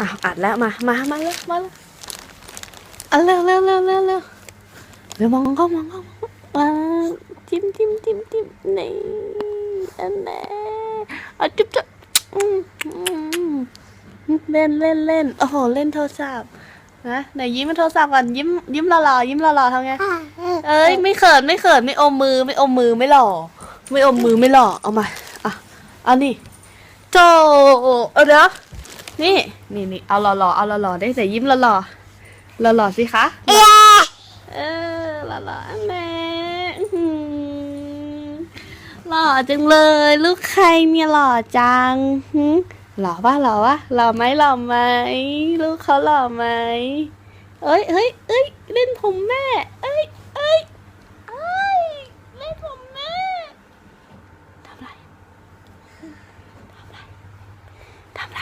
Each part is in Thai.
อ้าวอัดแล้วมา มา มาเลยมาเลยอะเร็วเร็วเร็วเร็วเร็วเร็วมองก็มองก็มองก็มาจิ้มจิ้มจิ้มจิ้มนี่อันนี้อะจุ๊บจุ๊บเล่นเล่นเล่นโอ้โหเล่นโทรศัพท์นะไหนยิ้มโทรศัพท์ก่อนยิ้มยิ้มหล่อๆยิ้มหล่อๆทำไงเอ้ยไม่เขินไม่เขินไม่อมมือไม่อมมือไม่หล่อไม่อมมือไม่หล่อเอามาอะเอานี่โจเอาเดี๋ยว นี่นี่นี่เอาหล่อๆเอาหล่อๆได้แต่ยิ้มหล่อๆหล่อๆสิคะเออหล่อๆแน่หล่อจังเลย ลูกใครเนี่ยหล่อจังหล่อปะหล่อปะหล่อไหมหล่อไหมลูกเขาหล่อไหมเอ้ยเฮ้ยเอ้ยเล่นผมแม่ เอ้ยเอ้ย เอ้ยเล่นผมแม่ทำไรทำไรทำไร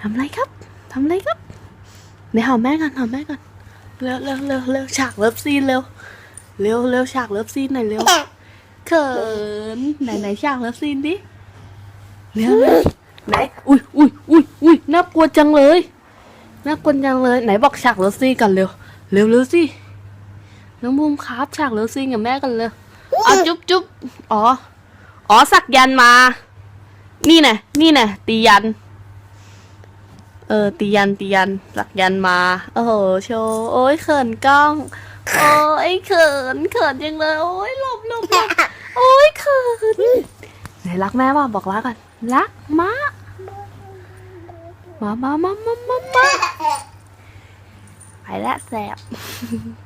ทำไรครับทำไรครับไหนหอมแม่ก่อนหอมแม่ก่อนเร็วเร็วเร็วเร็วฉากเลิฟซีนเร็วเร็วเร็วฉากเลิฟซีนหน่อยเร็วเขินไหนไหนฉากเลิฟซีนดิเร็วเร็วไหนอุ้ยอุ้ยอุ้ยอุ้ยน่ากลัวจังเลยน่ากลัวจังเลย ไหนบอกฉากเลิฟซีนกันเร็วเร็วเร็วสิน้องบูมครับฉากเลิฟซีนกับแม่กันเลยอ๋อจุ๊บจุ๊บอ๋ออ๋อสักยันต์มา นี่นะนี่นะตียัน เออตียันตียันหลักยันมา โอ้โห โชว์ โอ้ยเขินกล้อง โอ้ยเขินเขินยังเลย โอ้ยหลบหลบหลบโอ้ยเขินไหนรักแม่ป่ะบอกรักกันรักมะมามามามามามาไปแล้วแสบ